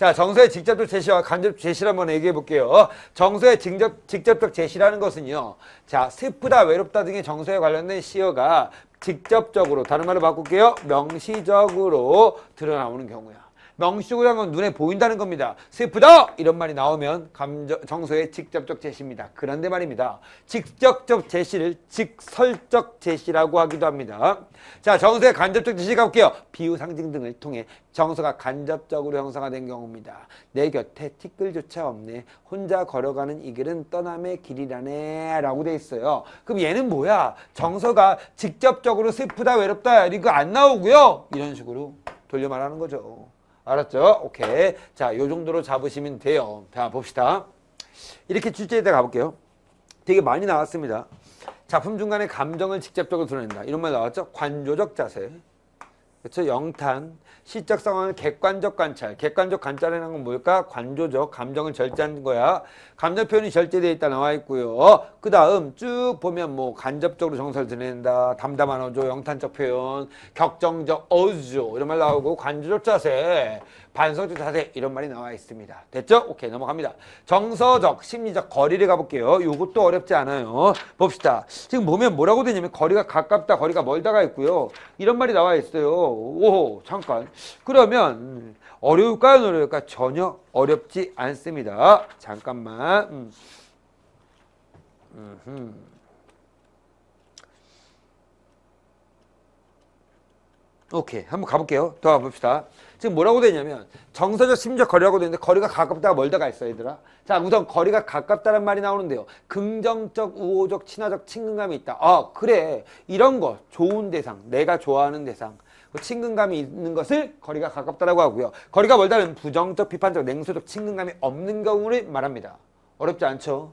자, 정서의 직접적 제시와 간접 제시를 한번 얘기해 볼게요. 정서의 직접, 직접적 제시라는 것은요. 자, 슬프다, 외롭다 등의 정서에 관련된 시어가 직접적으로, 다른 말로 바꿀게요. 명시적으로 드러나오는 경우야. 명시적으로 하는 건 눈에 보인다는 겁니다. 슬프다! 이런 말이 나오면 감정, 정서의 직접적 제시입니다. 그런데 말입니다. 직접적 제시를 직설적 제시라고 하기도 합니다. 자, 정서의 간접적 제시 가볼게요. 비유, 상징 등을 통해 정서가 간접적으로 형성화 된 경우입니다. 내 곁에 티끌조차 없네. 혼자 걸어가는 이 길은 떠남의 길이라네. 라고 돼 있어요. 그럼 얘는 뭐야? 정서가 직접적으로 슬프다, 외롭다, 이거 안 나오고요. 이런 식으로 돌려 말하는 거죠. 알았죠? 오케이. 자, 요 정도로 잡으시면 돼요. 자, 봅시다. 이렇게 출제에다 가볼게요. 되게 많이 나왔습니다. 작품 중간에 감정을 직접적으로 드러낸다. 이런 말 나왔죠? 관조적 자세. 그렇죠? 영탄. 시적 상황을 객관적 관찰. 객관적 관찰이라는 건 뭘까? 관조적. 감정을 절제하는 거야. 감정 표현이 절제되어 있다 나와 있고요. 그 다음 쭉 보면 뭐 간접적으로 정서를 드러낸다. 담담한 어조, 영탄적 표현, 격정적 어조 이런 말 나오고 관조적 자세, 반성적 자세 이런 말이 나와 있습니다. 됐죠? 오케이 넘어갑니다. 정서적, 심리적 거리를 가볼게요. 이것도 어렵지 않아요. 봅시다. 지금 보면 뭐라고 되냐면 거리가 가깝다, 거리가 멀다가 있고요. 이런 말이 나와 있어요. 오 잠깐. 그러면 어려울까요, 어려울까? 전혀 어렵지 않습니다. 잠깐만. 음. 음흠. 오케이 한번 가볼게요. 더 가봅시다. 지금 뭐라고 되냐면 정서적 심리적 거리라고 되는데 거리가 가깝다가 멀다가 있어 얘들아. 자 우선 거리가 가깝다는 말이 나오는데요. 긍정적 우호적 친화적 친근감이 있다. 아 그래. 이런 거 좋은 대상 내가 좋아하는 대상. 그 친근감이 있는 것을 거리가 가깝다라고 하고요. 거리가 멀다는 부정적 비판적 냉소적 친근감이 없는 경우를 말합니다. 어렵지 않죠